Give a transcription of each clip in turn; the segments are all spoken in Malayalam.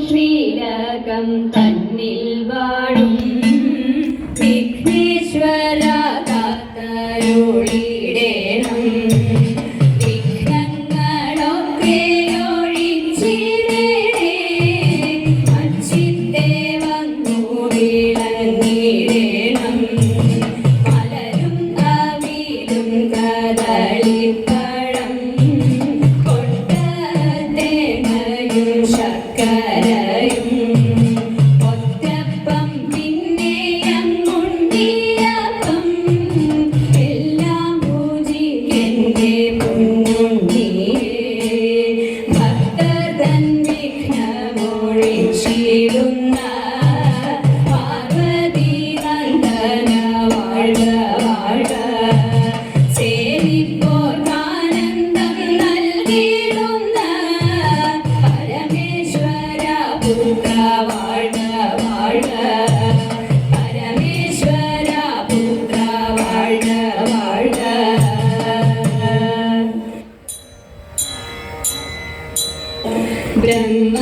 ശ്രീരാഗം തന്നിൽ വാഴും ബ്രഹ്മ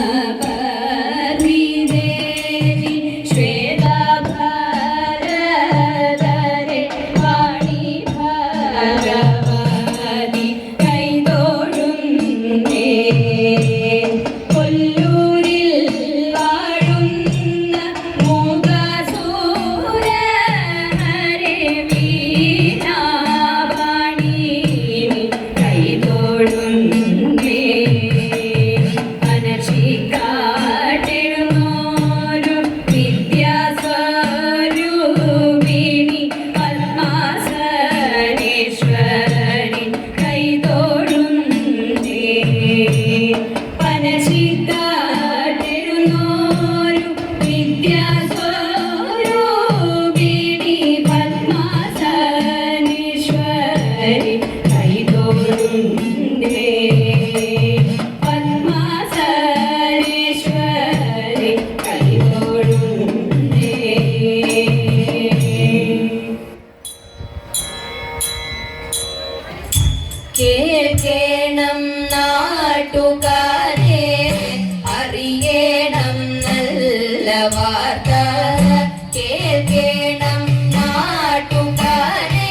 കേൾക്കേണം നാട്ടുകാരെ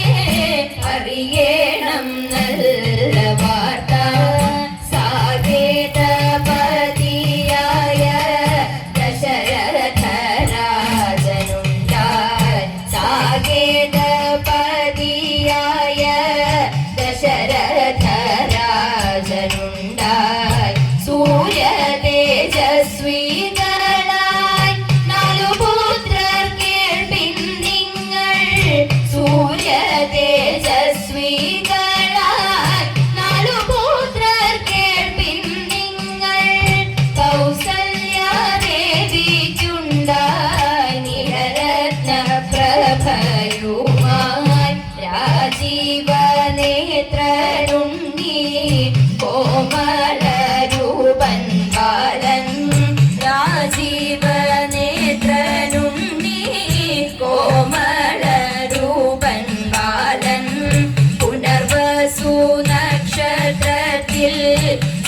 അറിയേണം നല്ല വാർത്ത. സാകേതപതിയായ ദശരഥ രാജനുണ്ടാ സാകേത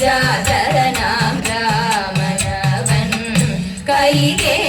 ജാതരനാം രാമനവൻ കൈകേ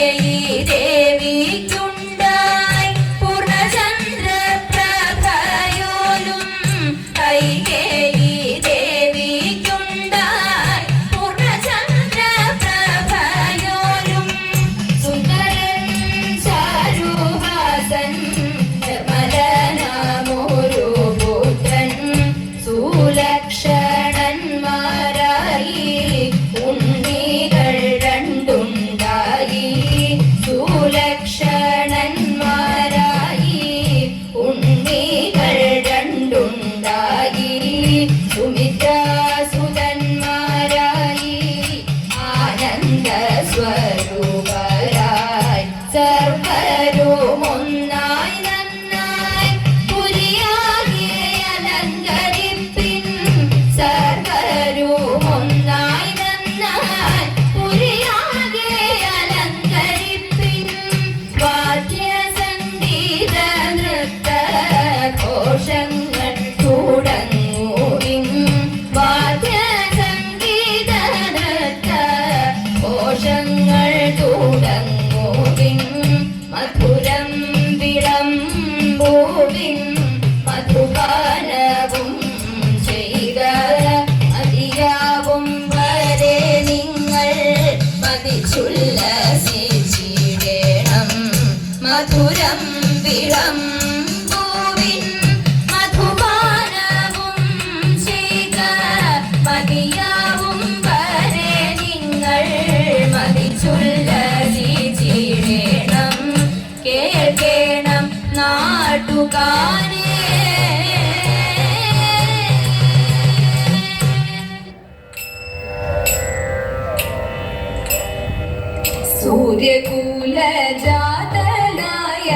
സൂര്യകുല ജാതനായ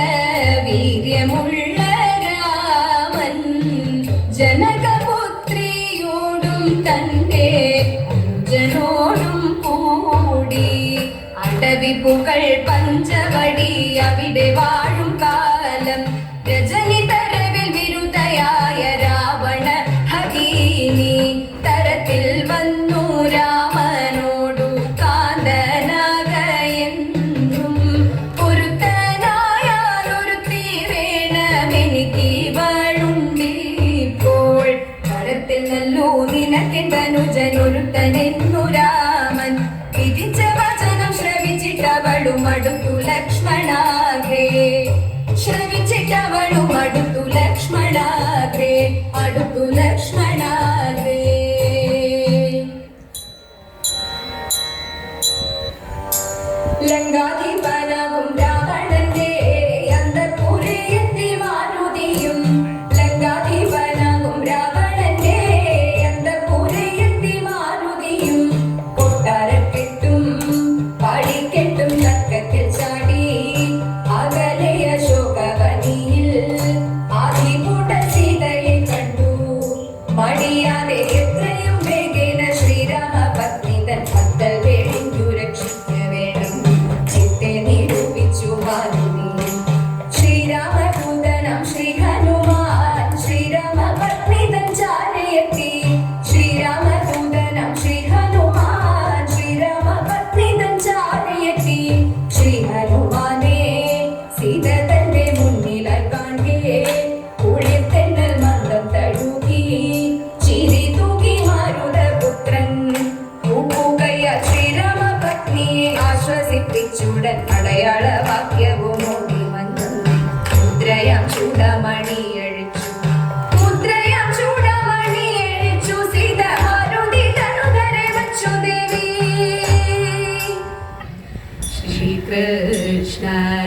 വീര്യമുള്ള രാമൻ ജനകപുത്രിയോടും തന്റെ ജനോടും കൂടി അടവി പുകൾ പഞ്ചവടി അവിടെ വാഴും കാലം Left, right. Krishna.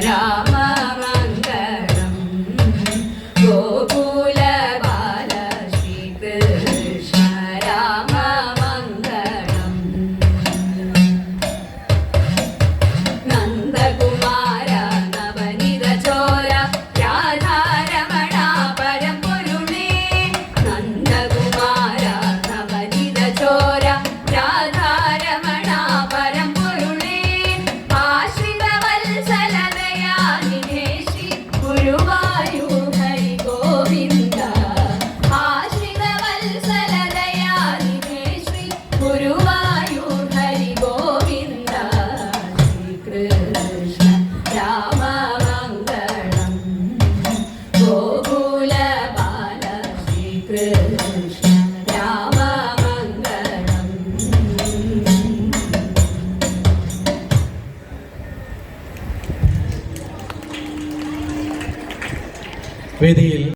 വേദിയിൽ